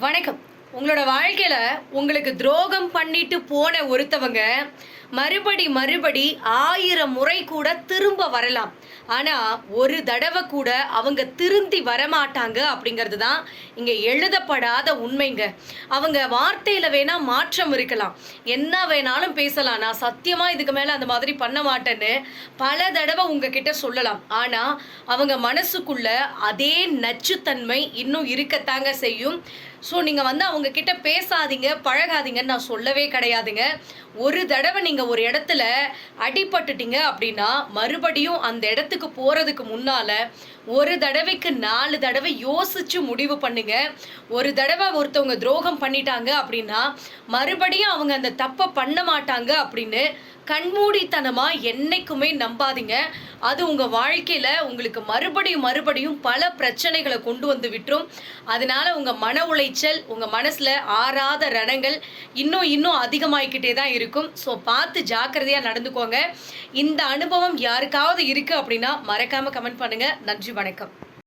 வணக்கம். உங்களோட வாழ்க்கையில உங்களுக்கு துரோகம் பண்ணிட்டு போன ஒருத்தவங்க மறுபடி மறுபடி ஆயிரம் முறை கூட திரும்ப வரலாம். ஆனா ஒரு தடவை கூட அவங்க திருந்தி வரமாட்டாங்க அப்படிங்கிறது தான் இங்க எழுதப்படாத உண்மைங்க. அவங்க வார்த்தையில வேணா மாற்றம் இருக்கலாம். என்ன வேணாலும் பேசலாம். நான் சத்தியமா இதுக்கு மேல அந்த மாதிரி பண்ண மாட்டேன்னு பல தடவை உங்ககிட்ட சொல்லலாம். ஆனா அவங்க மனசுக்குள்ள அதே நச்சுத்தன்மை இன்னும் இருக்கத்தாங்க செய்யும். ஸோ நீங்கள் வந்து அவங்க கிட்ட பேசாதீங்க பழகாதீங்கன்னு நான் சொல்லவே கிடையாதுங்க. ஒரு தடவை நீங்கள் ஒரு இடத்துல அடிபட்டுட்டீங்க அப்படின்னா மறுபடியும் அந்த இடத்துக்கு போகிறதுக்கு முன்னால் ஒரு தடவைக்கு நாலு தடவை யோசிச்சு முடிவு பண்ணுங்க. ஒரு தடவை ஒருத்தவங்க துரோகம் பண்ணிட்டாங்க அப்படின்னா மறுபடியும் அவங்க அந்த தப்பை பண்ண மாட்டாங்க அப்படின்னு கண்மூடித்தனமாக என்றைக்குமே நம்பாதீங்க. அது உங்கள் வாழ்க்கையில் உங்களுக்கு மறுபடியும் மறுபடியும் பல பிரச்சனைகளை கொண்டு வந்து விட்டுரும். அதனால் உங்கள் மன உளைச்சல் உங்கள் மனசில் ஆறாத ரணங்கள் இன்னும் இன்னும் அதிகமாகிக்கிட்டே தான் இருக்கும். ஸோ பார்த்து ஜாக்கிரதையாக நடந்துக்கோங்க. இந்த அனுபவம் யாருக்காவது இருக்குது அப்படின்னா மறக்காமல் கமெண்ட் பண்ணுங்கள் நன்றி வணக்கம்.